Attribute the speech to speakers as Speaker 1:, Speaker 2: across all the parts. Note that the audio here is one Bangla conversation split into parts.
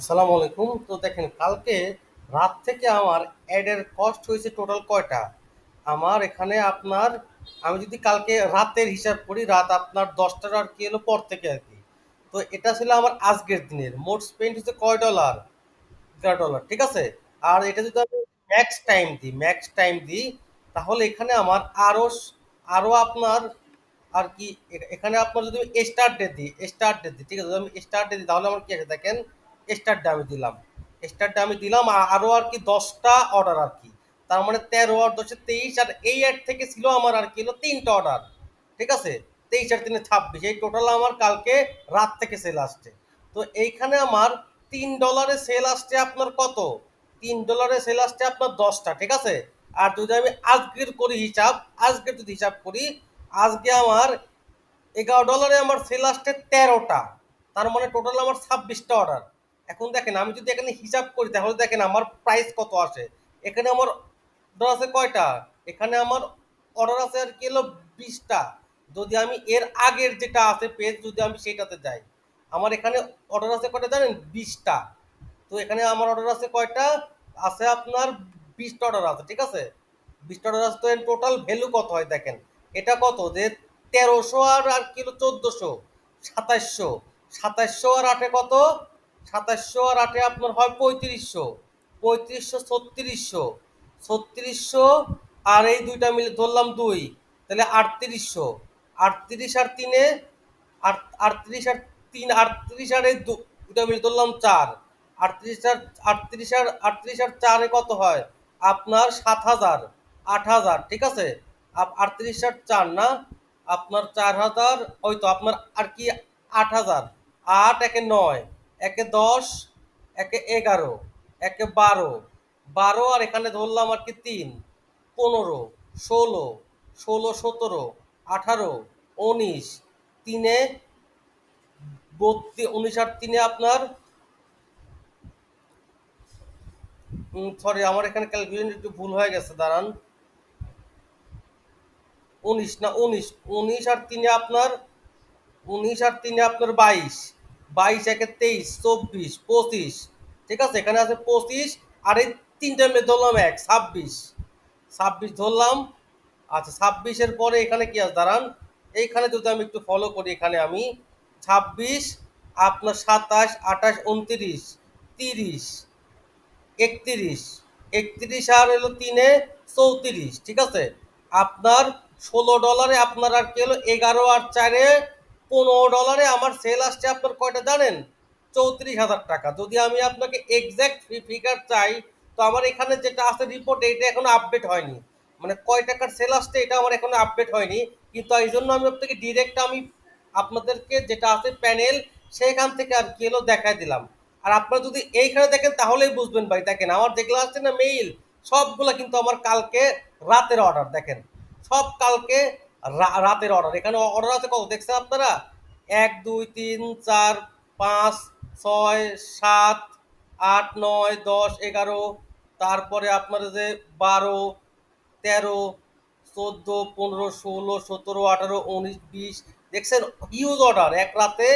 Speaker 1: আসসালামু আলাইকুম তো দেখেন কালকে রাত থেকে আমার অ্যাডের কস্ট হয়েছে টোটাল কয়টা আমার এখানে আপনার আমি যদি কালকে রাতের হিসাব করি রাত আপনার দশটার আর কি এলো পর থেকে আর কি তো এটা ছিল আমার আজকের দিনের মোট স্পেন্ড হচ্ছে কয় ডলার এগারো ডলার ঠিক আছে আর এটা যদি আমি ম্যাক্স টাইম দিই ম্যাক্স টাইম দিই তাহলে এখানে আমার আরও আরও আপনার আর কি এখানে আপনার যদি স্টার ডে দিই স্টার ডে দিই ঠিক আছে যদি আমি স্টার্ট ডে দিই তাহলে আমার কি আছে দেখেন স্টারটা আমি দিলাম স্টারটা আমি দিলাম আরও আর কি দশটা অর্ডার আর কি তার মানে তেরো আর দশে তেইশ আর এই অ্যাড থেকে ছিল আমার আর কি হলো তিনটা অর্ডার ঠিক আছে তেইশ আর তিনে ছাব্বিশ এই টোটাল আমার কালকে রাত থেকে সেল আসছে তো এইখানে আমার তিন ডলারে সেল আসছে আপনার কত তিন ডলারে সেল আসছে আপনার দশটা ঠিক আছে আর যদি আমি আজকের করি হিসাব আজকে যদি হিসাব করি আজকে আমার এগারো ডলারে আমার সেল আসছে তেরোটা তার মানে টোটাল আমার ছাব্বিশটা অর্ডার এখন দেখেন আমি যদি এখানে হিসাব করি তাহলে দেখেন আমার প্রাইস কত আসে এখানে আমার অর্ডার আছে কয়টা এখানে আমার অর্ডার আছে আর কি হলো বিশটা যদি আমি এর আগের যেটা আছে পেজ যদি আমি সেটাতে যাই আমার এখানে অর্ডার আছে কয়টা জানেন বিশটা তো এখানে আমার অর্ডার আছে কয়টা আছে আপনার বিশটা অর্ডার আছে ঠিক আছে বিশটা অর্ডার আছে তো এর টোটাল ভ্যালু কত হয় দেখেন এটা কত যে তেরোশো আর আর কিলো চোদ্দোশো সাতাশশো সাতাশশো আর আটে কত সাতাশশো আর আটে আপনার হয় পঁয়ত্রিশশো পঁয়ত্রিশশো ছত্রিশশো ছত্রিশশো আর এই দুইটা মিলে ধরলাম দুই তাহলে আটত্রিশশো আটত্রিশ আর তিনে আটত্রিশ আর তিন আটত্রিশ আর এই দুটা মিলে ধরলাম চার আটত্রিশ আর আটত্রিশ আর আটত্রিশ আর চারে কত হয় আপনার সাত হাজার আট হাজার ঠিক আছে আটত্রিশ আর চার না আপনার চার হাজার হয়তো আপনার আর কি আট হাজার আট একে নয় একে দশ একে এগারো একে বারো বারো আর এখানে ধরলাম আর কি তিন পনেরো ষোলো ষোলো সতেরো আঠারো উনিশ তিনে বত্রিশ উনিশ আর তিনে আপনার সরি আমার এখানে ক্যালকুলেশন একটু ভুল হয়ে গেছে দাঁড়ান উনিশ না উনিশ উনিশ আর তিনে আপনার উনিশ আর তিনে আপনার বাইশ বাইশ একে তেইশ চব্বিশ পঁচিশ ঠিক আছে এখানে আছে পঁচিশ আর এই তিনটা মেয়ে ধরলাম এক ছাব্বিশ ছাব্বিশ ধরলাম আচ্ছা ছাব্বিশের পরে এখানে কি আছে দাঁড়ান এইখানে যদি আমি একটু ফলো করি এখানে আমি ছাব্বিশ আপনার সাতাশ আঠাশ উনত্রিশ তিরিশ একত্রিশ একত্রিশ আর এলো তিনে চৌত্রিশ ঠিক আছে আপনার ষোলো ডলারে আপনার আর কি হলো এগারো আর চারে পনেরো ডলারে আমার সেল আসছে আপনার কয়টা জানেন চৌত্রিশ হাজার টাকা যদি আমি আপনাকে এক্স্যাক্ট ফিগার চাই তো আমার এখানে যেটা আছে রিপোর্ট এটা এখনো আপডেট হয়নি মানে কয় টাকার সেল আসছে এটা আমার এখনো আপডেট হয়নি কিন্তু এই জন্য আমি আপনাকে ডিরেক্ট আমি আপনাদেরকে যেটা আছে প্যানেল সেইখান থেকে আর কি এলো দেখায় দিলাম আর আপনারা যদি এইখানে দেখেন তাহলেই বুঝবেন ভাই দেখেন আমার যেগুলো আসছে না মেইল সবগুলো কিন্তু আমার কালকে রাতের অর্ডার দেখেন সব কালকে রাতের অর্ডার এখানে অর্ডার আছে কত দেখছেন আপনারা এক দুই তিন চার পাঁচ ছয় সাত আট নয় দশ এগারো তারপরে আপনার যে বারো তেরো চোদ্দো পনেরো ষোলো সতেরো আঠারো উনিশ বিশ দেখছেন হিউজ অর্ডার এক রাতে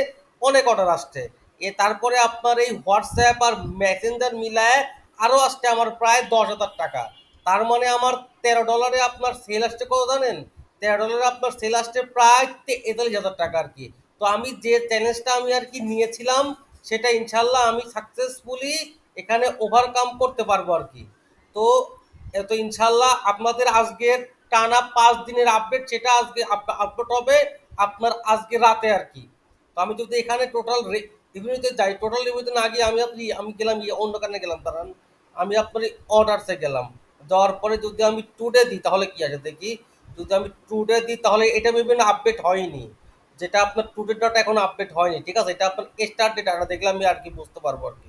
Speaker 1: অনেক অর্ডার আসছে এ তারপরে আপনার এই হোয়াটসঅ্যাপ আর মেসেঞ্জার মিলায় আরও আসছে আমার প্রায় দশ হাজার টাকা তার মানে আমার তেরো ডলারে আপনার সেল আসছে কত জানেন তেরো ডলার আপনার সেল আসছে প্রায় তেতাল্লিশ হাজার টাকা আর কি তো আমি যে চ্যালেঞ্জটা আমি আর কি নিয়েছিলাম সেটা ইনশাল্লাহ আমি সাকসেসফুলি এখানে ওভারকাম করতে পারবো আর কি তো তো ইনশাল্লাহ আপনাদের আজকের টানা পাঁচ দিনের আপডেট সেটা আজকে আপডেট হবে আপনার আজকে রাতে আর কি তো আমি যদি এখানে টোটাল রেভিনিউতে যাই টোটাল রেভিনিউতে না গিয়ে আমি আপনি আমি গেলাম ইয়ে অন্য কারণে গেলাম কারণ আমি আপনার অর্ডারসে গেলাম যাওয়ার পরে যদি আমি টুডে দিই তাহলে কি আছে দেখি যদি আমি টুডে দিই তাহলে এটা বিভিন্ন আপডেট হয়নি যেটা আপনার টুডে ডাটা এখন আপডেট হয়নি ঠিক আছে এটা আপনার স্টার্টেড ডাটা দেখলে আমি আর কি বুঝতে পারবো আর কি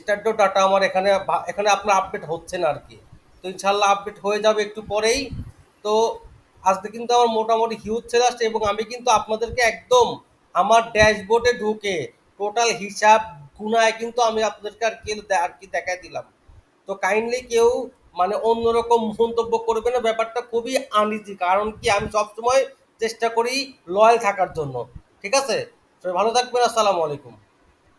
Speaker 1: স্টার্ট ডাটা আমার এখানে এখানে আপনার আপডেট হচ্ছে না আর কি তো ইনশাল্লাহ আপডেট হয়ে যাবে একটু পরেই তো আজকে কিন্তু আমার মোটামুটি হিউজ সেল আসছে এবং আমি কিন্তু আপনাদেরকে একদম আমার ড্যাশবোর্ডে ঢুকে টোটাল হিসাব গুণায় কিন্তু আমি আপনাদেরকে আর কি আর কি দেখাই দিলাম তো কাইন্ডলি কেউ মানে অন্যরকম মন্তব্য করবে না ব্যাপারটা খুবই আনিজি কারণ কি আমি সবসময় চেষ্টা করি লয়াল থাকার জন্য ঠিক আছে ভালো থাকবেন আসসালামু আলাইকুম